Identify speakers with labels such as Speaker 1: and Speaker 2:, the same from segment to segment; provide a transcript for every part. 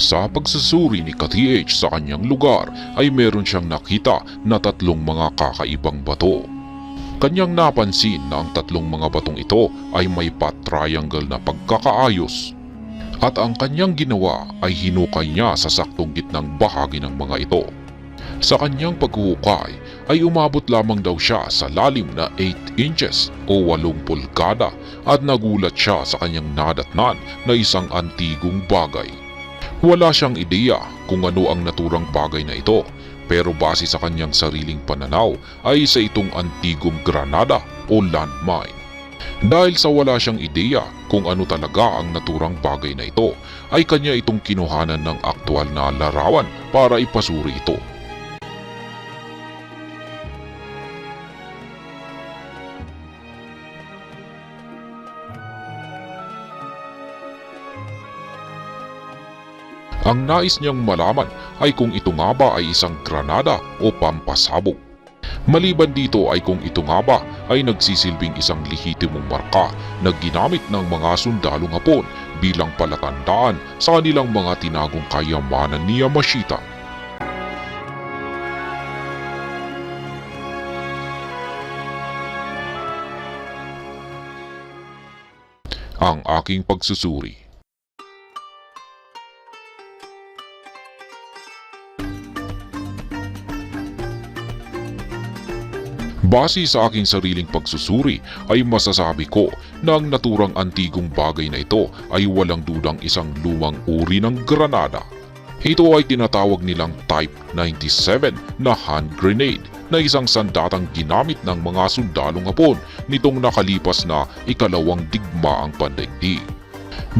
Speaker 1: Sa pagsusuri ni Ka-TH sa kanyang lugar ay meron siyang nakita na tatlong mga kakaibang bato. Kanyang napansin na ang tatlong mga batong ito ay may pat-triangle na pagkakaayos. At ang kanyang ginawa ay hinukay niya sa saktong gitnang bahagi ng mga ito. Sa kanyang paghuhukay ay umabot lamang daw siya sa lalim na 8 inches o 8 pulgada at nagulat siya sa kanyang nadatnan na isang antigong bagay. Wala siyang ideya kung ano ang naturang bagay na ito pero base sa kanyang sariling pananaw ay isa itong antigong granada o landmine. Dahil sa wala siyang ideya kung ano talaga ang naturang bagay na ito ay kanya itong kinuhanan ng aktwal na larawan para ipasuri ito. Ang nais niyang malaman ay kung ito nga ba ay isang granada o pampasabog. Maliban dito ay kung ito nga ba ay nagsisilbing isang lehitimong marka na ginamit ng mga sundalong Hapon bilang palatandaan sa kanilang mga tinagong kayamanan ni Yamashita. Ang aking pagsusuri Base sa aking sariling pagsusuri ay masasabi ko na ang naturang antigong bagay na ito ay walang dudang isang lumang uri ng granada. Ito ay tinatawag nilang Type 97 na hand grenade na isang sandatang ginamit ng mga sundalong Hapon nitong nakalipas na ikalawang digmaang pandaigdig.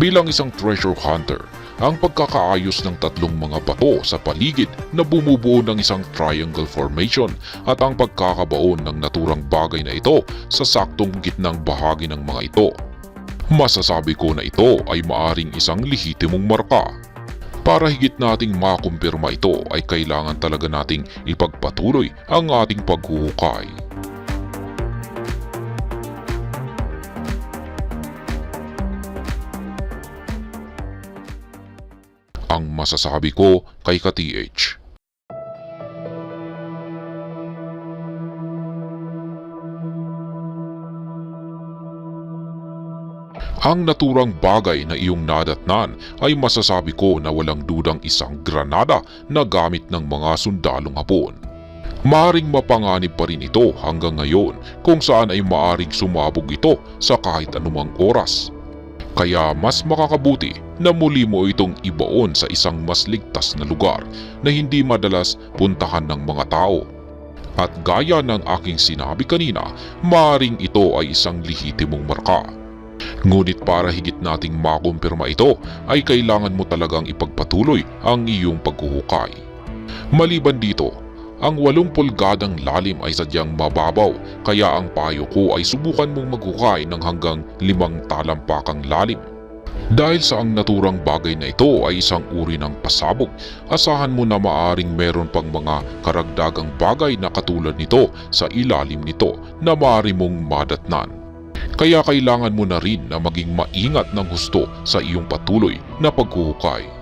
Speaker 1: Bilang isang treasure hunter, ang pagkakaayos ng tatlong mga bato sa paligid na bumubuo ng isang triangle formation at ang pagkakabaon ng naturang bagay na ito sa saktong gitnang bahagi ng mga ito. Masasabi ko na ito ay maaring isang lehitimong marka. Para higit nating makumpirma ito ay kailangan talaga nating ipagpatuloy ang ating paghuhukay. Ang masasabi ko kay ka-TH. Ang naturang bagay na iyong nadatnan ay masasabi ko na walang dudang isang granada na gamit ng mga sundalong hapon. Maaring mapanganib pa rin ito hanggang ngayon kung saan ay maaring sumabog ito sa kahit anumang oras. Kaya mas makakabuti na muli mo itong ibaon sa isang mas ligtas na lugar na hindi madalas puntahan ng mga tao. At gaya ng aking sinabi kanina, maaring ito ay isang lehitimong marka. Ngunit para higit nating makumpirma ito ay kailangan mo talagang ipagpatuloy ang iyong paghuhukay. Maliban dito, ang walong pulgadang lalim ay sadyang mababaw kaya ang payo ko ay subukan mong maghukay ng hanggang limang talampakang lalim. Dahil sa ang naturang bagay na ito ay isang uri ng pasabog, asahan mo na maaring meron pang mga karagdagang bagay na katulad nito sa ilalim nito na maaari mong madatnan. Kaya kailangan mo na rin na maging maingat ng husto sa iyong patuloy na paghuhukay.